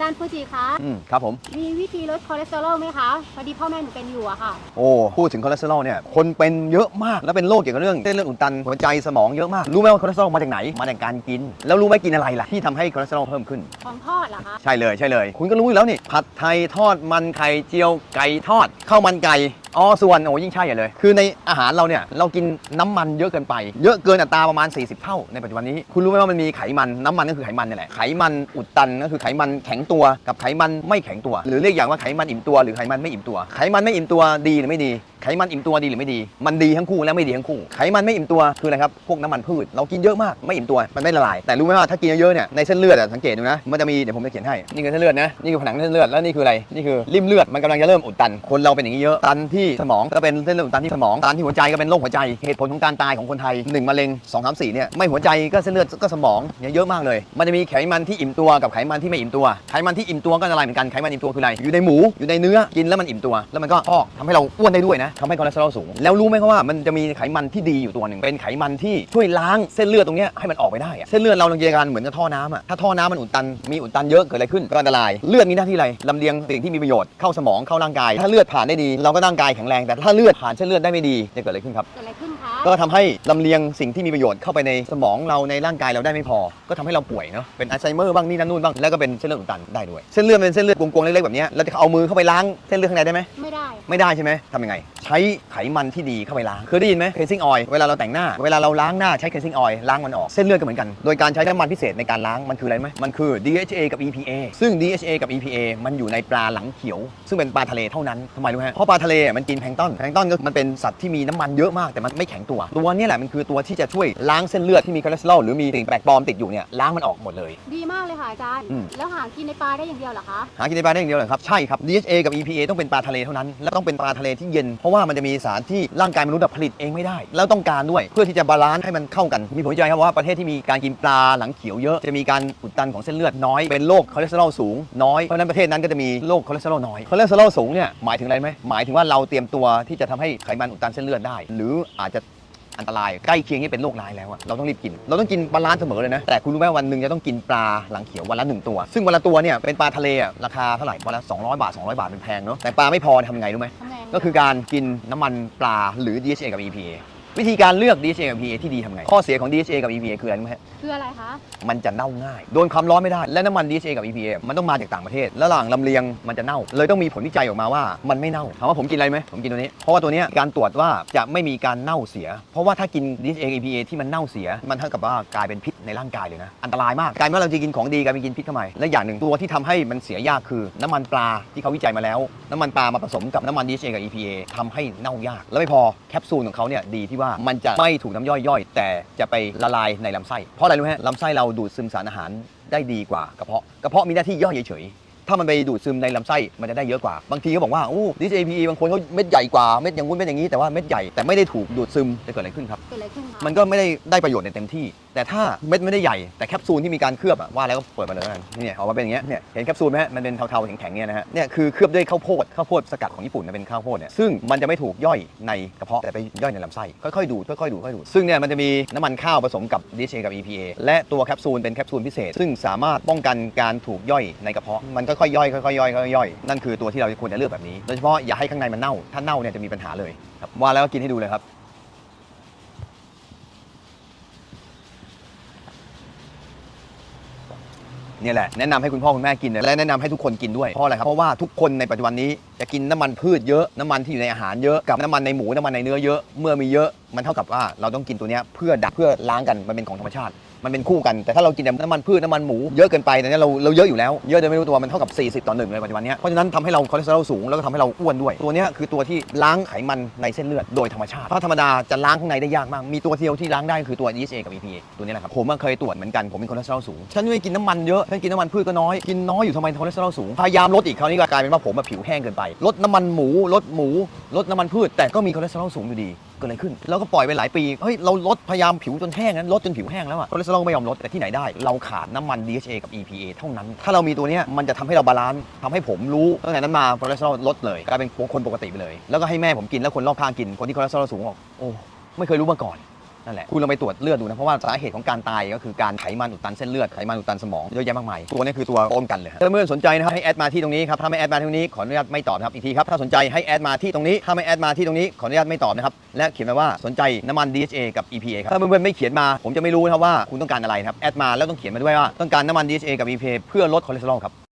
จารย์ฟูจิคะ อืมครับผม มีวิธีลดคอเลสเตอรอลไหมคะ พอดีพ่อแม่หนูเป็นอยู่อะค่ะ โอ้พูดถึงคอเลสเตอรอลเนี่ยคนเป็นเยอะมากแล้วเป็นโรคเกี่ยวกับเรื่องเส้นเลือดอุดตันหัวใจสมองเยอะมากรู้ไหมว่าคอเลสเตอรอลมาจากไหนมาจากการกิน แล้วรู้ไหมกินอะไรล่ะที่ทำให้คอเลสเตอรอลเพิ่มขึ้น ของทอดเหรอคะ ใช่เลยใช่เลย คุณก็รู้อยู่แล้วนี่ผัดไทยทอดมันไข่เจียวไก่ทอดข้าวมันไก่ อ๋อส่วนโอ้ยิ่งใช่ใหญ่เลย คือในอาหารเราเนี่ยเรากินน้ำมันเยอะเกินไป เยอะเกินอัตราประมาณ 40 เท่าในปัจจุบันนี้ คุณรู้ไหมว่ามันมีไขมันน้ำมันก็คือไขมันนี่แหละไขมันอุดตันก็คือไขมันแข็งตัวกับไขมันไม่แข็งตัว หรือเรียกอย่างว่าไขมันอิ่มตัวหรือไขมันไม่อิ่มตัว ไขมันไม่อิ่มตัวดีหรือไม่ดี ไขมันอิ่มตัวดีหรือไม่ดี มันดีทั้งคู่และไม่ดีทั้งคู่ ไขมันไม่อิ่มตัวคืออะไรครับ พวกน้ำมันพืช เรากินเยอะมากไม่อิ่มตัว มันไม่ละลาย แต่รู้ไหมว่าถ้ากินเยอะๆเนี่ย ในเส้นเลือดอะสังเกตดูนะ มันจะมี เดี๋ยวผมจะเขียนให้ นี่คือเส้นเลือดนะ นี่คือผนังเส้นเลือด แล้วนี่คืออะไร นี่คือริมเลือด มันกำลังจะเริ่มอุดตัน คนเราเป็นอย่างนี้เยอะ ตันที่สมองก็เป็นเส้นเลือดอุดตันที่สมอง ตันที่หัวใจก็เป็นโรคหัวใจ เหตุผลของการตายของคนไทยหนึ่งมะเร็งสองสามสี่เนี่ย ไม่หัวใจก็เส้นเลือดก็สมองเนี่ยเยอะมากเลย มันจะมีไขมันที่อิ่มตัวกับไขมันที่ไม่อิ่มตัว ไขมันที่อิ่มตัวก็อะไรเหมือนกัน ไขมันอิ่มตัวคืออะไร อยู่ในหมู อยู่ในเนื้อ กินแล้วมันอิ่มตัว แล้วมันก็พอกทำให้เราอ้วนได้ด้วยนะทำให้คอเลสเตอรอลสูง แล้วรู้ไหมครับว่ามันจะมีไขมันที่ดีอยู่ตัวหนึ่งเป็นไขมันที่ช่วยล้างเส้นเลือดตรงเนี้ยให้มันออกไปได้อะเส้นเลือดเราลองจินตนาการเหมือนกับท่อน้ำอะถ้าท่อน้ำมันอุดตันมีอุดตันเยอะเกิดอะไรขึ้นก็อันตราย เลือดมีหน้าที่อะไรลำเลียงสิ่งที่มีประโยชน์เข้าสมองเข้าร่างกาย ถ้าเลือดผ่านได้ดี เราก็ร่างกายแข็งแรงแต่ถ้าเลือดผ่านเส้นเลือดได้ไม่ดีจะเกิดอะไรขึ้นครับ เกิดอะไรขึ้นคะก็ทำให้ลำเลียงสิ่งที่มีประโยชน์เข้าไปในสมองเราในร่างกายเราได้ไม่พอ ก็ทำให้เราป่วยเนาะเป็นอัลไซเมอร์บ้างนี่นั่นนู่นบ้างแล้วก็เป็นเส้นเลือดอุดตันได้ด้วยเส้นเลือดเป็นเส้นเลือดกลวงๆเล็กๆแบบเนี้ยเราจะเอามือเข้าไปล้างเส้นเลือดข้างในได้ไหมไม่ได้ ไม่ได้ใช่ไหมทำยังไงใช้ไขมันที่ดีเข้าไปล้างเคยได้ยินไหมเคซิ่งออยเวลาเราแต่งหน้า เวลาเราล้างหน้าใช้เคซิ่งออยล้างมันออกเส้นเลือดก็เหมือนกัน โดยการใช้น้ำมันพิเศษในการล้างมันคืออะไรไหมมันคือ DHA กับ EPA ซึ่ง DHA กับ EPA มันอยู่ในปลาหลังเขียว ซึ่งเป็นปลาทะเลเท่านั้นทำไมรู้ไหมเพราะปลาทะเลมันกินแพลงก์ต้นแพลงก์ต้นก็มันเป็นสัตว์ที่มีน้ำมันเยอะมากแต่มันไม่แข็งตัวตัวเนี้แหละมันคือตัวที่จะช่วยล้างเส้นเลือดที่มีคอเลสเตอรอลหรือมีสิ่งแปลกปลอมติดอยู่เนี่ยล้างมันออกหมดเลย ดีมากเลยค่ะอาจารย์ อืม แล้วหากินในปลาได้อย่างเดียวเหรอคะ หากินในปลาได้อย่างเดียวเหรอครับใช่ครับ DHA กับ EPA ต้องเป็นปลาทะเลเท่านั้นและต้องเป็นปลาทะเลที่เย็นเพราะว่ามันจะมีสารที่ร่างกายมนุษย์ผลิตเองไม่ได้ แล้วต้องการด้วยเพื่อที่จะบาลานซ์ให้มันเข้ากัน มีผลวิจัยครับว่าประเทศที่มีการกินปลาหลังเขียวเยอะจะมีการอุดตันของเส้นเลือดน้อยเป็นโรคคอเลสเตอรอลสูงน้อยเพราะฉะนั้นประเทศนั้นก็จะมีโรคคอเลสเตอรอลน้อยคอเลสเตอรอลสูงเนี่ยหมายถึงอะไรไหมหมายถึงว่าเราเตรียมตัวที่จะทำให้ไขมันอุดตันเส้นเลือดได้ หรืออาจจะอันตรายใกล้เคียงที่เป็นโรคร้ายแล้วอะเราต้องรีบกิน เราต้องกินบาลานซ์เสมอเลยนะ แต่คุณรู้ไหมวันหนึ่งจะต้องกินปลาหลังเขียววันละหนึ่งตัว ซึ่งวันละตัวเนี่ยเป็นปลาทะเลอะราคาเท่าไหร่วันละ200 บาท 200 บาทเป็นแพงเนาะแต่ปลาไม่พอทำไงรู้ไหม ก็คือการกินน้ำมันปลาหรือ DHA กับ EPA วิธีการเลือก DHA กับ EPA ที่ดีทำไง ข้อเสียของ DHA กับ EPA คืออะไรรู้ไหมคืออะไรคะ มันจะเน่าง่าย โดนความร้อนไม่ได้ และน้ำมัน DHA กับ EPA มันต้องมาจากต่างประเทศ แล้วหลังลำเลียงมันจะเน่า เลยต้องมีผลวิจัยออกมาว่ามันไม่เน่า ถามว่าผมกินอะไรไหม ผมกินตัวนี้ เพราะว่าตัวเนี้ยการตรวจว่าจะไม่มีการเน่าเสีย เพราะว่าถ้ากิน DHA EPA ที่มันเน่าเสีย มันเท่ากับว่ากลายเป็นพิษในร่างกายเลยนะ อันตรายมากกลายเป็นว่าเราจะกินของดีกลายเป็นกินพิษเข้ามาและอย่างหนึ่งตัวที่ทำให้มันเสียยากคือน้ำมันปลาที่เขาวิจัยมาแล้ว น้ำมันปลามาผสมกับน้ำมัน DHA กับ EPA ทำให้เน่ายาก แล้วไม่พอแคปซูลของเขาเนี่ยดีที่ว่ามันจะไม่ถูกน้ำย่อยย่อย แต่จะไปละลายในลำไส้ เพราะอะไรรู้ไหมฮะลำไส้เราดูดซึมสารอาหารได้ดีกว่ากระเพาะกระเพาะมีหน้าที่ย่อยเฉยๆถ้ามันไปดูดซึมในลำไส้มันจะได้เยอะกว่า บางทีเขาบอกว่าโอ้ DHA บางคนเขาเม็ดใหญ่กว่าเม็ดอย่างงู้นเม็ดอย่างนี้แต่ว่าเม็ดใหญ่แต่ไม่ได้ถูกดูดซึมจะเกิดอะไรขึ้นครับ เกิดอะไรขึ้นคะมันก็ไม่ได้ได้ประโยชน์ในเต็มที่แต่ถ้าเม็ดไม่ได้ใหญ่แต่แคปซูลที่มีการเคลือบอะว่าแล้วก็เปิดมาเลยแล้วกันเนี่ยออกมาเป็นอย่างเงี้ยเนี่ยเห็นแคปซูลไหมฮะมันเป็นเทาๆแข็งๆเนี่ยนะฮะเนี่ยคือเคลือบด้วยข้าวโพดข้าวโพดสกัดของญี่ปุ่นนะเป็นข้าวโพดเนี่ยซึ่งมันจะไม่ถูกย่อยในกระเพาะแต่ไปย่อยในลำไส้ค่อยๆดูดค่อยๆดูดค่อยๆดูดซึ่งเนี่ยมันจะมีน้ำมันข้าวผสมกับ DHA กับ EPA และตัวแคปซูลเป็นแคปซูลพิเศษ ซึ่งสามารถป้องกันการถูกย่อยในกระเพาะมันค่อยๆย่อยค่อยๆย่อยค่อยๆย่อยนั่นคือตัวที่เราควรจะเลือกแบบนี้โดยเฉพาะอย่าให้ข้างในมันเน่าถ้าเน่าเนี่ยจะมีปัญหาเลยครับว่าแล้วก็กินให้ดูเลยครับ เนี่ยแหละแนะนำให้คุณพ่อคุณแม่กินและแนะนำให้ทุกคนกินด้วยเพราะอะไรครับเพราะว่าทุกคนในปัจจุบันนี้ จะกินน้ำมันพืชเยอะน้ำมันที่อยู่ในอาหารเยอะกับน้ำมันในหมูน้ำมันในเนื้อเยอะเมื่อมีเยอะมันเท่ากับว่าเราต้องกินตัวเนี้ยเพื่อดักเพื่อล้างกันมันเป็นของธรรมชาติ มันเป็นคู่กันแต่ถ้าเรากินแต่น้ำมันพืชน้ำมันหมูเยอะเกินไปเนี้ยเราเราเยอะอยู่แล้วเยอะโดยไม่รู้ตัวมันเท่ากับ 40 ต่อหนึ่งเลยปัจจุบันเนี้ยเพราะฉะนั้นทำให้เราคอเลสเตอรอลสูงแล้วก็ทำให้เราอ้วนด้วย ตัวเนี้ยคือตัวที่ล้างไขมันในเส้นเลือดโดยธรรมชาติเพราะธรรมดาจะล้างข้างในได้ยากมากมีตัวเดียวที่ล้างได้คือตัว DHA กับ EPA ตัวนี้แหละครับผมเคยตรวจเหมือนกันผมมีคอเลสเตอรอลสูงฉันไม่กินน้ำมันเยอะฉันกินน้ำมันพืชก็น้อยกินน้อยอยู่ทำไมคอเลสเตอรอลสูงพยายามลดอีกคราวนี้ก็กลายเป็นว่าผมผิวแห้งเกินไปลดน้ำมันหมูลดหมูลดน้ำมันพืช แต่ก็มีคอเลสเตอรอลสูงอยู่ดีเกิดอะไรขึ้น แล้วก็ปล่อยไปหลายปีเฮ้ยเราลดพยายามผิวจนแห้งนั้นลดจนผิวแห้งแล้วอะคอเลสเตอรอลไม่ยอมลดแต่ที่ไหนได้ เราขาดน้ำมัน DHA กับ EPA เท่านั้น ถ้าเรามีตัวนี้มันจะทำให้เราบาลานซ์ทำให้ผมรู้ตั้งแต่นั้นมาคอเลสเตอรอลลดเลยกลายเป็นคนปกติไปเลย แล้วก็ให้แม่ผมกินแล้วคนรอบข้างกินคนที่คอเลสเตอรอลสูงบอกโอ้ไม่เคยรู้มาก่อน นั่นแหละคุณลองไปตรวจเลือดดูนะ เพราะว่าสาเหตุของการตายก็คือการไขมันอุดตันเส้นเลือดไขมันอุดตันสมองเยอะแยะมากมายตัวนี้คือตัวป้องกันเลยถ้าเพื่อนสนใจนะครับให้แอดมาที่ตรงนี้ครับถ้าไม่แอดมาที่ตรงนี้ขออนุญาตไม่ตอบครับอีกทีครับถ้าสนใจให้แอดมาที่ตรงนี้ถ้าไม่แอดมาที่ตรงนี้ขออนุญาตไม่ตอบนะครับและเขียนมาว่าสนใจน้ำมัน DHA กับ EPA ครับถ้าเพื่อนๆไม่เขียนมาผมจะไม่รู้นะครับว่าคุณต้องการอะไรนะครับแอดมาแล้วต้องเขียนมาด้วยว่าต้องการน้ำมัน DHA กับ EPA เพื่อลดคอเลสเตอรอลครับ